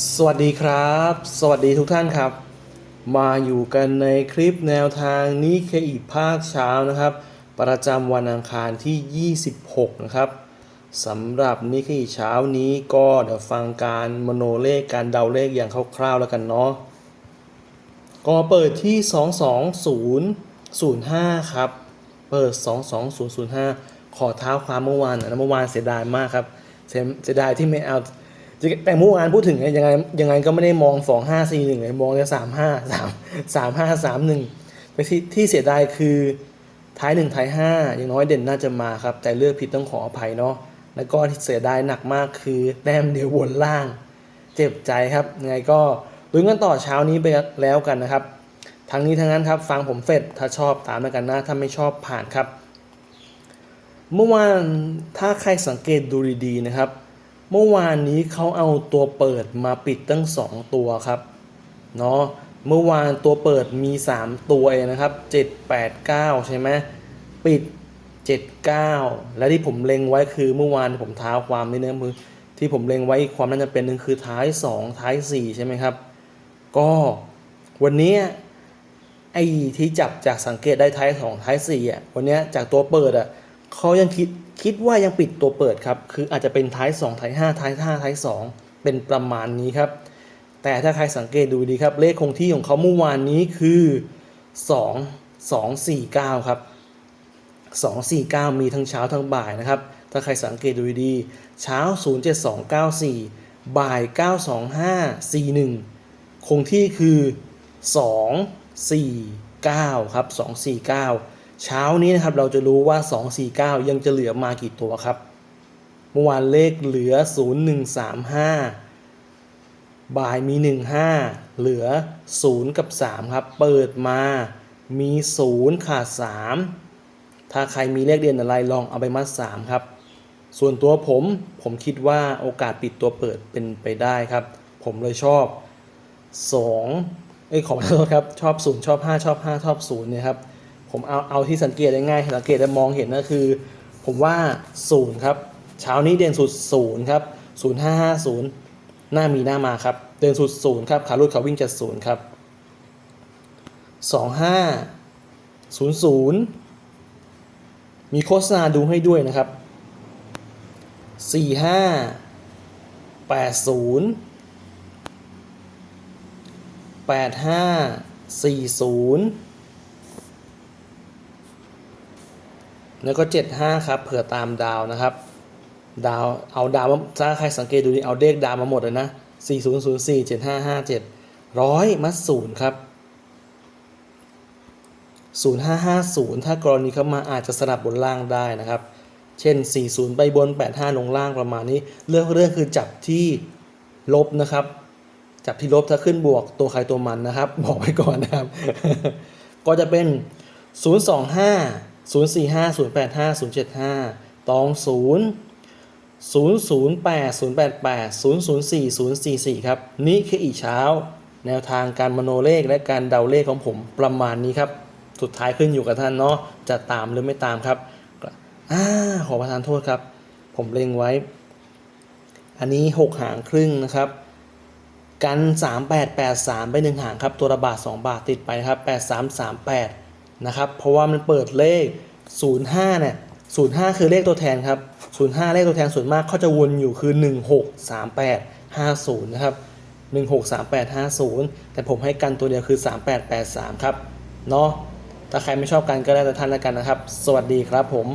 สวัสดีครับ สวัสดีทุกท่านครับ มาอยู่กันในคลิปแนวทางนี้เคอีภาคเช้านะครับ ประจำวันอังคารที่ 26 นะครับสำหรับนิเคอีเช้านี้ก็เดี๋ยวฟังการมโนเลขการเดาเลขอย่างคร่าวๆแล้วกันเนาะก็เปิดที่ 22005ครับ เปิด 22005 ขอเท้าความเมื่อวานน่ะเมื่อวานเสียดายมากครับ เสียดายที่ไม่เอา แต่เมื่อวานพูดถึงยังไงยังไงก็ไม่ได้มองสองห้าสี่หนึ่งเลยมองแค่สามห้าสามสามห้าสามหนึ่งแต่ที่ที่เสียดายคือท้ายหนึ่งท้ายห้าอย่างน้อยเด่นน่าจะมาครับ แต่เลือกผิดต้องขออภัยเนาะแล้วก็ที่เสียดายหนักมากคือแต้มเดียววนล่าง เจ็บใจครับยังไงก็ลุ้นกันต่อเช้านี้ไปแล้วกันนะครับทั้งนี้ทั้งนั้นครับฟังผมเสร็จถ้าชอบตามแล้วกันนะถ้าไม่ชอบผ่านครับ เมื่อวานถ้าใครสังเกตดูดีๆนะครับ เมื่อวานนี้เขาเอาตัวเปิดมาปิดตั้ง 2 ตัวครับเนาะเมื่อวานตัวเปิดมี 3 ตัวนะครับ 7 8 9 ใช่ไหมปิด 7 9 และที่ผมเล็งไว้คือเมื่อวานผมท้าความนี่นะมือที่ผมเล็งไว้ความน่าจะเป็นหนึ่งคือท้าย 2 ท้าย 4 ใช่ไหมครับ ก็วันนี้ไอ้ที่จับจากสังเกตได้ท้าย 2 ท้าย4อะวันนี้จากตัวเปิดอะเขายังคิด คิดว่ายังปิดตัวเปิดครับ คืออาจจะเป็นท้าย 2 ท้าย 5 ท้าย 5 ท้าย 2 เป็นประมาณนี้ครับ แต่ถ้าใครสังเกตดูดีครับ เลขคงที่ของเขาเมื่อวานนี้คือ 2 2 4 9 ครับ 2 4 9 มีทั้งเช้าทั้งบ่ายนะครับ ถ้าใครสังเกตดูดี เช้า 07294 บ่าย 925 41 คงที่คือ 2 4 9 ครับ 2 4 9 เช้านี้นะครับเราจะรู้ว่า 249 ยังจะเหลือมากี่ตัวครับ เมื่อวานเลขเหลือ 0135 บ่ายมี 15 เหลือ 0 กับ 3 ครับ เปิดมามี 0 ขาด 3 ถ้าใครมีเลขเด่นอะไรลองเอาไปมัด 3 ครับ ส่วนตัวผมผมคิดว่าโอกาสปิดตัวเปิดเป็นไปได้ครับ ผมเลยชอบ 2 เอ้ยขอโทษครับ ชอบ 0 ชอบ 5 ชอบ 5 ชอบ0เนี่ยครับ ผมเอาเอาที่สังเกตได้ง่ายสังเกตและมองเห็นก็คือ ผมว่าศูนย์ครับเช้านี้เด่นสุดศูนย์ครับศูนย์ห้าห้าศูนย์หน้ามีหน้ามาครับ เด่นสุดศูนย์ครับขาลุดขาวิ่งจะศูนย์ครับสองห้าศูนย์ศูนย์มีโฆษณาดูให้ด้วยนะครับสี่ห้าแปดศูนย์แปดห้าสี่ศูนย์ แล้วก็ 75 ครับ เผื่อตามดาวนะครับ ดาว เอาดาวมาถ้าใครสังเกตดูดิเอาเลขดาวมาหมดเลยนะ 4004 7557ร้อยมัดศูนย์ครับ 0550 ถ้ากรณีเข้ามาอาจจะสลับบนล่างได้นะครับ เช่น 40 ไปบน 85 ลงล่างประมาณนี้ เรื่องเรื่องคือจับที่ลบนะครับ จับที่ลบถ้าขึ้นบวกตัวใครตัวมันนะครับ บอกไว้ก่อนนะครับ ก็จะเป็น 025 045 085 075 ตอง 0 008 088 004 044 ครับ นี่คืออีกเช้า แนวทางการมโนเลขและการเดาเลขของผมประมาณนี้ครับ สุดท้ายขึ้นอยู่กับท่านเนาะ จะตามหรือไม่ตามครับอ่าขอประทานโทษครับ ผมเล็งไว้ อันนี้ 6 หางครึ่งนะครับกัน 3883 ไป 1 หางครับ ตัวละบาท 2 บาทติดไปครับ 8338 นะครับ เพราะว่ามันเปิดเลข 05เนี่ย05 คือเลขตัวแทนครับ 05 เลขตัวแทนส่วนมากเขาจะวนอยู่คือ 163850 นะครับ 163850 แต่ผมให้กันตัวเดียวคือ 3883 ครับ เนาะถ้าใครไม่ชอบกันก็ได้แต่ท่านแล้วกันนะครับ สวัสดีครับผม